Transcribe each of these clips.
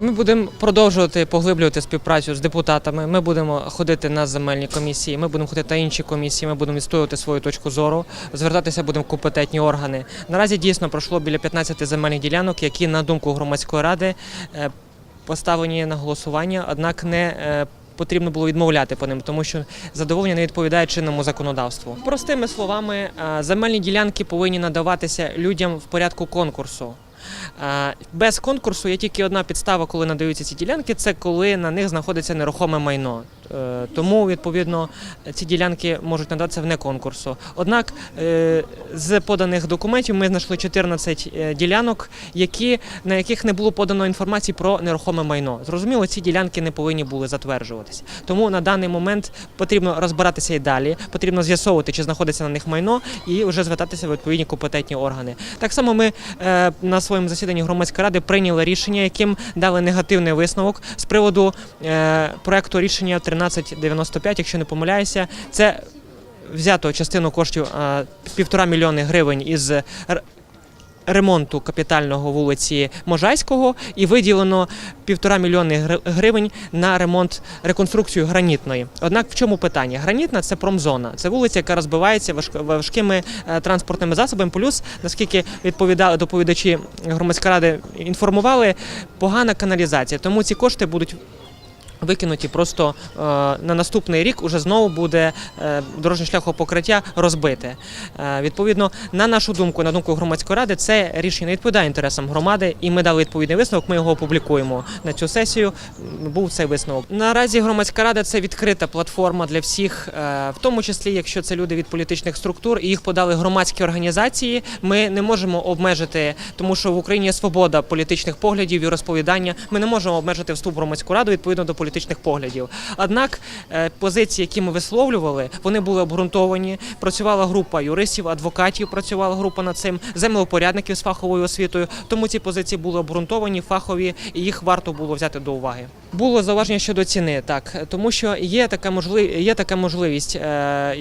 Ми будемо продовжувати поглиблювати співпрацю з депутатами. Ми будемо ходити на земельні комісії. Ми будемо ходити на інші комісії. Ми будемо відстоювати свою точку зору. Звертатися будемо в компетентні органи. Наразі дійсно пройшло біля 15 земельних ділянок, які на думку громадської ради е, поставлені на голосування, однак не е, Потрібно було відмовляти по ним, тому що задоволення не відповідає чинному законодавству. Простими словами, е, земельні ділянки повинні надаватися людям в порядку конкурсу. Без конкурсу є тільки одна підстава, коли надаються ці ділянки, це коли на них знаходиться нерухоме майно. Е, Тому, відповідно, ці ділянки можуть надатися вне конкурсу. Однак е, з поданих документів ми знайшли 14 е, ділянок, які, на яких не було подано інформації про нерухоме майно. Зрозуміло, ці ділянки не повинні були затверджуватися. Тому на даний момент потрібно розбиратися і далі, потрібно з'ясовувати, чи знаходиться на них майно, і вже звертатися в відповідні компетентні органи. Так само ми на своєму засіданні громадської ради прийняли рішення, яким дали негативний висновок з приводу е, проекту рішення 1395, якщо не помиляюся, це взято частину коштів е, півтора мільйони гривень із ремонту капітального вулиці Можайського і виділено півтора мільйони гри- гривень на ремонт реконструкцію гранітної. Однак в чому питання? Гранітна це промзона, це вулиця, яка розбивається важк- важкими е, транспортними засобами. Плюс, наскільки відповідали доповідачі громадської ради, інформували, погана каналізація. Тому ці кошти будуть викинуті просто е, на наступний рік уже знову буде е, дорожнє шляхопокриття розбите. Е, відповідно, на нашу думку, на думку громадської ради, це рішення не відповідає інтересам громади, і ми дали відповідний висновок. Ми його опублікуємо на цю сесію. Був цей висновок. Наразі громадська рада це відкрита платформа для всіх, в тому числі, якщо це люди від політичних структур, і їх подали громадські організації. Ми не можемо обмежити, тому що в Україні є свобода політичних поглядів і розповідання. Ми не можемо обмежити вступ в громадську раду відповідно до політичних поглядів. Однак е, позиції, які ми висловлювали, вони були обґрунтовані. Працювала група юристів, адвокатів, працювала група над цим, землеупорядників з фаховою освітою. Тому ці позиції були обґрунтовані, фахові, і їх варто було взяти до уваги. Було зауваження щодо ціни, так тому що є така можливість, є така можливість. Е,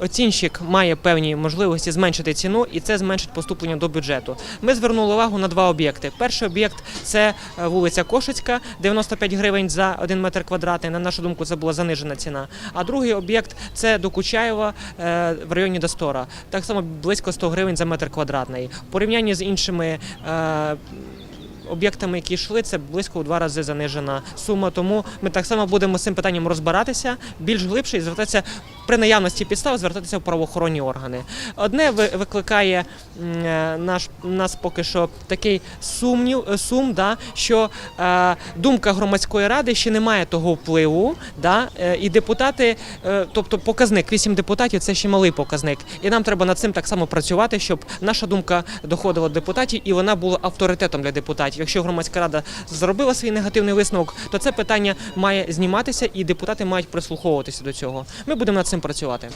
оцінщик має певні можливості зменшити ціну, і це зменшить поступлення до бюджету. Ми звернули увагу на два об'єкти. Перший об'єкт це е, вулиця Кошицька, 95 гривень за 1 метр квадратний. На нашу думку, це була занижена ціна. А другий об'єкт це Докучаєва Кучаєва в районі Достора. Так само близько 100 гривень за метр квадратний. В порівнянні з іншими. е, Об'єктами, які йшли, це близько у два рази занижена сума. Тому ми так само будемо з цим питанням розбиратися більш глибше і звертатися при наявності підстав, звертатися в правоохоронні органи. Одне ви- викликає е, наш нас поки що такий сумнів, е, сум, да, що е, думка громадської ради ще не має того впливу. Да, е, і депутати, е, тобто показник 8 депутатів це ще малий показник. І нам треба над цим так само працювати, щоб наша думка доходила до депутатів і вона була авторитетом для депутатів. Якщо громадська рада зробила свій негативний висновок, то це питання має зніматися, і депутати мають прислуховуватися до цього. Ми будемо над цим працювати.